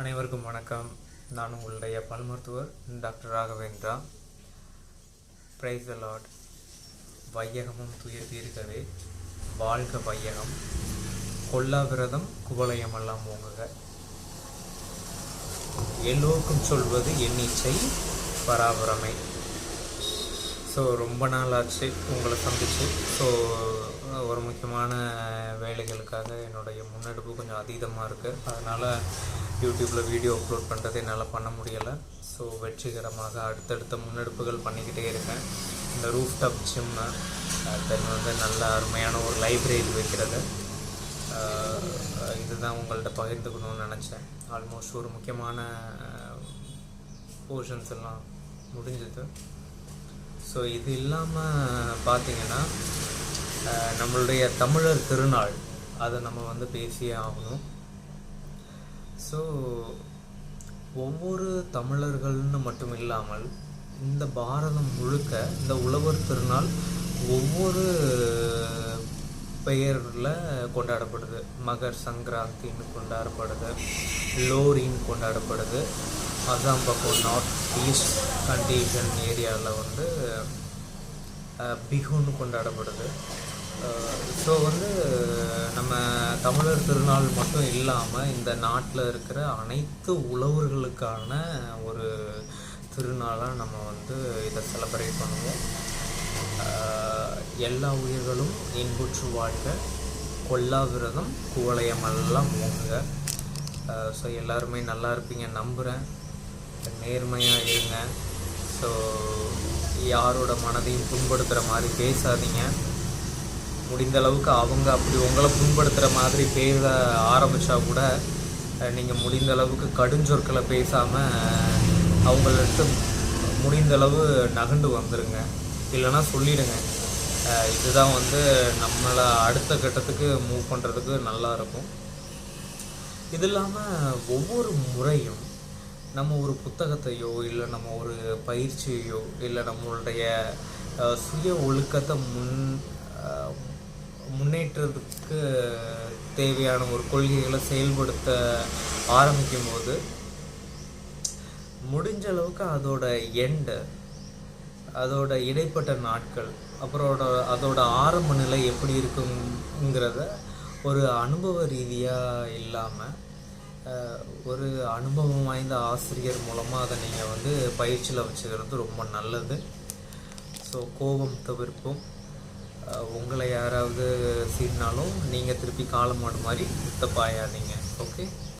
அனைவருக்கும் வணக்கம். நான் உங்களுடைய பல் மருத்துவர் டாக்டர் ராகவேந்திரா. பிரைஸ் லார்ட் வையகமும் துயர் தீர்க்கவே வாழ்க வையகம். கொல்லா விரதம் குவலயம் எல்லாம் ஓங்குக. எல்லோருக்கும் சொல்வது எண்ணிச்சை பராபரமை. ஸோ ரொம்ப நாள் ஆச்சு உங்களை சந்திச்சு. ஸோ ஒரு முக்கியமான வேலைகளுக்காக என்னுடைய முன்னெடுப்பு கொஞ்சம் அதீதமாக இருக்குது அதனால் யூடியூப்பில் வீடியோ அப்லோட் பண்ணுறது என்னால் பண்ண முடியலை. ஸோ வெற்றிகரமாக அடுத்தடுத்த முன்னெடுப்புகள் பண்ணிக்கிட்டே இருக்கேன். இந்த ரூஃப் டாப் ஜிம்மு தென் வந்து நல்ல அருமையான ஒரு லைப்ரரி வைக்கிறது. இதுதான் உங்கள்கிட்ட பகிர்ந்துக்கணும்னு நினச்சேன். ஆல்மோஸ்ட் ஒரு முக்கியமான போர்ஷன்ஸ் எல்லாம் முடிஞ்சது. ஸோ இது இல்லாமல் பார்த்தீங்கன்னா நம்மளுடைய தமிழர் திருநாள் அதை நம்ம வந்து பேசியே ஆகணும். ஸோ ஒவ்வொரு தமிழர்கள்னு மட்டும் இல்லாமல் இந்த பாரதம் முழுக்க இந்த உழவர் திருநாள் ஒவ்வொரு பெயரில் கொண்டாடப்படுது. மகர் சங்கராந்தின்னு கொண்டாடப்படுது லோரின்னு கொண்டாடப்படுது அசாம் பக்கம் நார்த் ஈஸ்ட் கண்டீஷன் ஏரியாவில் வந்து பிகுன்னு பிஹுன்னு கொண்டாடப்படுது. ஸோ வந்து நம்ம தமிழர் திருநாள் மட்டும் இல்லாமல் இந்த நாட்டில் இருக்கிற அனைத்து உழவர்களுக்கான ஒரு திருநாளாக நம்ம வந்து இதை செலப்ரேட் பண்ணுவோம். எல்லா உயிர்களும் இன்புற்று வாழ்க கொல்லா விரதம் குவளையமெல்லாம் மூங்க ஸோ எல்லாருமே நல்லா இருப்பீங்க நம்புகிறேன் நேர்மையாக இருங்க. ஸோ யாரோட மனதையும் புண்படுத்துகிற மாதிரி பேசாதீங்க. முடிந்த அளவுக்கு அவங்க அப்படி உங்களை புண்படுத்துகிற மாதிரி பேச ஆரம்பித்தா கூட நீங்கள் முடிந்த அளவுக்கு கடுஞ்சொற்களை பேசாமல் அவங்கள்ட்ட முடிந்த அளவு நகண்டு வந்துடுங்க இல்லைன்னா சொல்லிடுங்க. இதுதான் வந்து நம்மளை அடுத்த கட்டத்துக்கு மூவ் பண்ணுறதுக்கு நல்லா இருக்கும். இது இல்லாமல் ஒவ்வொரு முறையும் நம்ம ஒரு புத்தகத்தையோ இல்லை நம்ம ஒரு பயிற்சியையோ இல்லை நம்மளுடைய சுய ஒழுக்கத்தை முன் முன்னேற்றத்துக்கு தேவையான ஒரு கொள்கைகளை செயல்படுத்த ஆரம்பிக்கும் போது முடிஞ்ச அளவுக்கு அதோட எண்டு அதோட இடைப்பட்ட நாட்கள் அப்புறம் அதோட ஆரம்ப நிலை எப்படி இருக்குங்கிறத ஒரு அனுபவ ரீதியாக இல்லாமல் ஒரு அனுபவம் வாய்ந்த ஆசிரியர் மூலமாக அதை நீங்கள் வந்து பயிற்சியில் வச்சுக்கிறது ரொம்ப நல்லது. ஸோ கோபம் தவிர்ப்போம். உங்களை யாராவது சீர்னாலும் நீங்கள் திருப்பி காலம் மாடு மாதிரி தப்பாயாதீங்க ஓகே